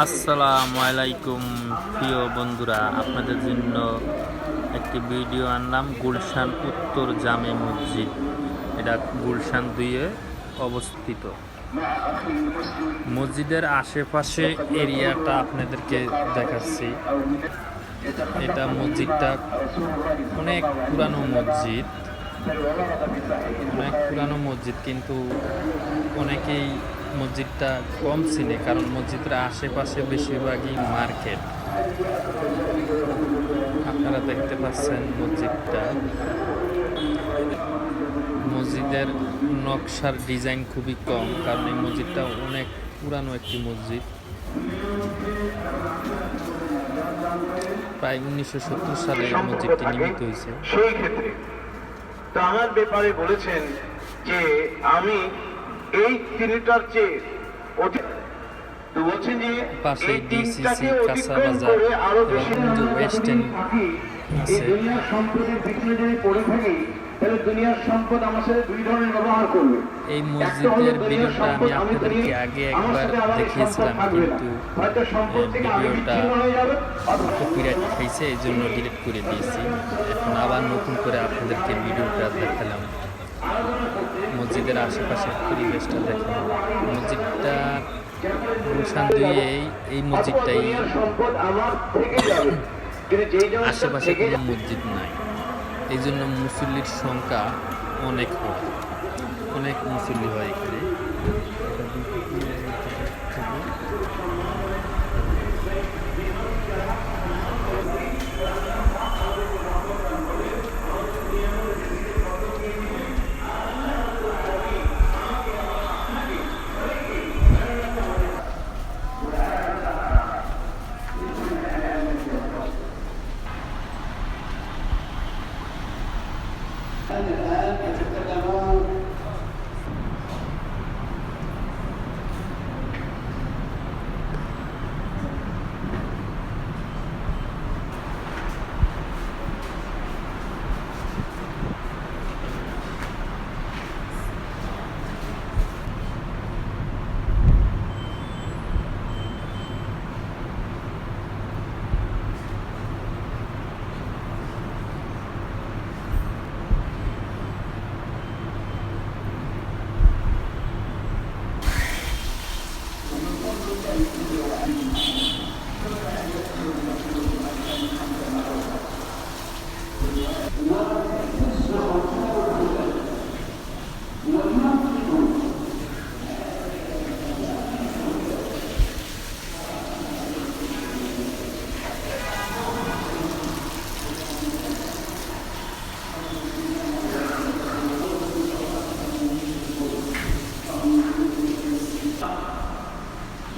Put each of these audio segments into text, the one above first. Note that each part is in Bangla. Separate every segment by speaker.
Speaker 1: আসসালামু আলাইকুম, প্রিয় বন্ধুরা, আপনাদের জন্য একটি ভিডিও আনলাম, গুলশান উত্তর জামে মসজিদ। এটা গুলশান দুইয়ে অবস্থিত। মসজিদের আশেপাশে এরিয়াটা আপনাদেরকে দেখাচ্ছি। এটা মসজিদটা অনেক পুরানো মসজিদ। অনেক পুরানো মসজিদ, কিন্তু অনেকেই মসজিদটা কম চিনে কারণ মসজিদের আশেপাশে বেশিরভাগই মার্কেট। আপনারা দেখতে পাচ্ছেন মসজিদটা। মসজিদের নকশার ডিজাইন খুবই কম, কারণ এই মসজিদটা অনেক পুরানো একটি মসজিদ। প্রায় উনিশশো সত্তর সালে এই মসজিদটি নির্মিত হয়েছে।
Speaker 2: সেই ক্ষেত্রে ব্যাপারে বলেছেন যে আমি এই তিনটার চেয়ে অধিক। তো বলছেন যে এই তিনটাকে অতিক্রম করে
Speaker 1: আরও
Speaker 2: বেশি
Speaker 1: যে
Speaker 2: আমরা
Speaker 1: ওয়েস্ট
Speaker 2: যদি
Speaker 1: এন্ড
Speaker 2: থাকি, এই দুনিয়ার সম্পদের পিছনে যদি পড়ে থাকি তাহলে দুনিয়ার সম্পদ আমার সাথে দুই ধরনের ব্যবহার করবে।
Speaker 1: এই মসজিদের ভিডিওটা আমি আপনাদেরকে আগে একবার দেখিয়েছিলাম। কিন্তু ভিডিওটা কপিরাইট খাইছে এই জন্য ডিলিট করে দিয়েছি। এখন আবার নতুন করে আপনাদেরকে ভিডিওটা দেখালাম। মসজিদের আশেপাশে পরিবেশটা দেখেন। মসজিদটা গুলশান দিয়ে এই- মসজিদটাই আশেপাশে কোনো মসজিদ নাই। এই জন্য মুসল্লির সংখ্যা অনেক হয়। অনেক মুসল্লি হয় এখানে। এটা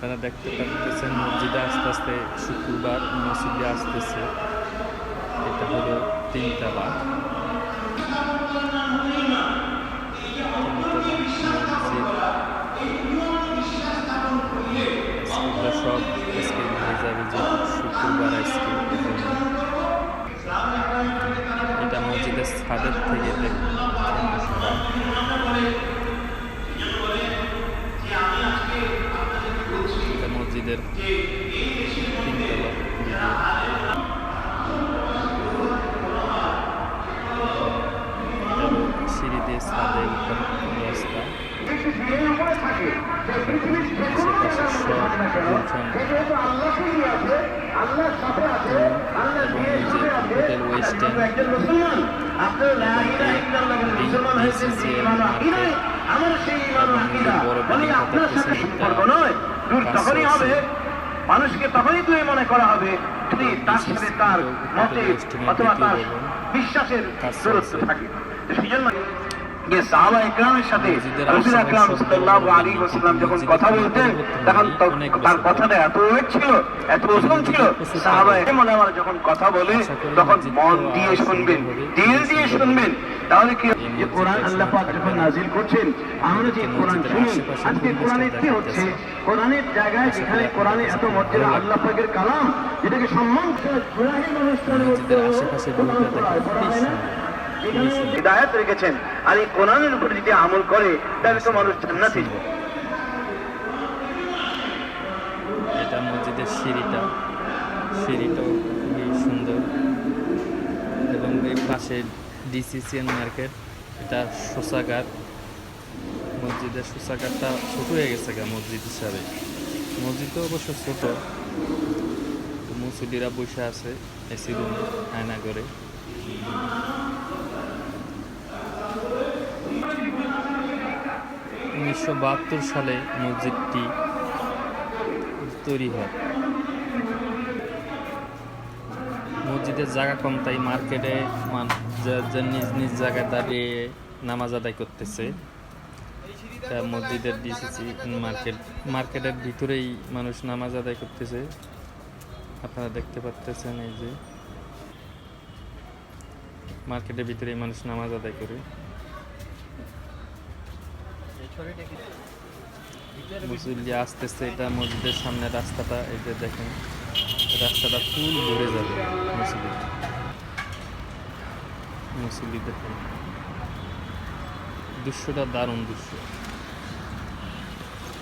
Speaker 1: আপনারা দেখতে পাচ্ছেন মসজিদে আস্তে আস্তে শুক্রবার মসজিদে আসতেছে। এটা হলো তিনটা মসজিদ। সব হয়ে শুক্রবার এটা মসজিদের থেকে দেখতে এটা মসজিদের সিঁড়ি দিয়ে ছাদে রাস্তা হোটেল ওয়েস্ট
Speaker 2: আপনি
Speaker 1: এন্ড।
Speaker 2: একজন মুসলমান, আপনার আমার সেই ইমান আকিদা, আপনার সাথে সম্পর্ক নয়, দূর তখনই হবে। মানুষকে তখনই তুই মনে করা হবে যদি তার সাথে তার মতে অথবা তার বিশ্বাসের দূরত্ব থাকে। সেই জন্য যে সাহাবা ইকরামের সাথে রসুল আকরাম সাল্লাল্লাহু আলাইহি ওয়াসাল্লাম যখন কথা বলতেন তখন তার কথাটা এত ওয়েট ছিল এত ওজন ছিল সাহাবা মনে আমার যখন কথা বলে তখন মন দিয়ে শুনবেন। দিল দিয়ে শুনবেন। তাহলে কি যে কোরআন আল্লাহ পাক যখন নাজিল করছেন আমরা যে কোরআন শুনি আজকে কোরআনের কি হচ্ছে? কোরআনের জায়গায় যেখানে কোরআনে এত মর্যাদা আল্লাহ পাকের কালাম যেটাকে সম্মান হৃদায়ত রেখেছেন। আর এই কোরআনের উপর যদি আমল করে তাহলে তো মানুষ জান্নাতি।
Speaker 1: এটা মসজিদের সিঁড়িটা। সিঁড়িটাও খুবই সুন্দর। এবং এই পাশে ডিসিসিএন মার্কেট এটা শৌচাগার মসজিদের শৌচাগারটা ছোট হয়ে গেছে গা মসজিদ হিসাবে। মসজিদও অবশ্য ছোট। মুসলিরা বসে আছে এসি রুমে আয়না করে। উনিশশো বাহাত্তর সালে মসজিদটি তৈরি হয়। মসজিদের জায়গা কম, তাই মার্কেটে নিজ নিজ জায়গায় দাঁড়িয়ে নামাজ আদায় করতেছে মসজিদের ডিসিসি মার্কেট, মার্কেটের ভিতরেই মানুষ নামাজ আদায় করতেছে। আপনারা দেখতে পাচ্তেছেন এই যে, মার্কেটের ভিতরেই মানুষ নামাজ আদায় করে। মুসল্লি আসতেছে, এটা মসজিদের সামনে রাস্তাটা, এই যে দেখেন। রাস্তাটা ফুল ভরে যাবে। মুসল্লি দেখেন। দৃশ্যটা দারুণ দৃশ্য।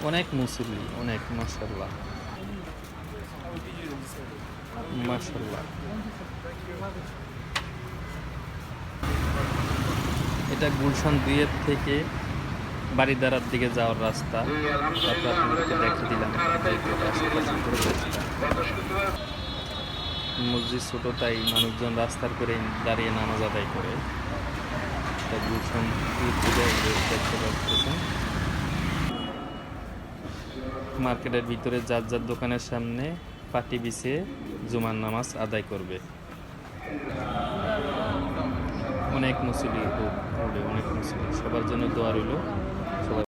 Speaker 1: অনেক মুসল্লি, অনেক মাসাল্লাহ মাসাল্লাহ এটা গুলশান দুইয়ের থেকে বাড়িদারার দিকে যাওয়ার রাস্তা। দেখে দিলাম। মসজিদ ছোট, তাই মানুষজন রাস্তার করে দাঁড়িয়ে নামাজ আদায় করে। মার্কেটের ভিতরে যার যার দোকানের সামনে পাটি বিছিয়ে জুমার নামাজ আদায় করবে। অনেক মুসলি অনেক মুসলি সবার জন্য দোয়া রইল।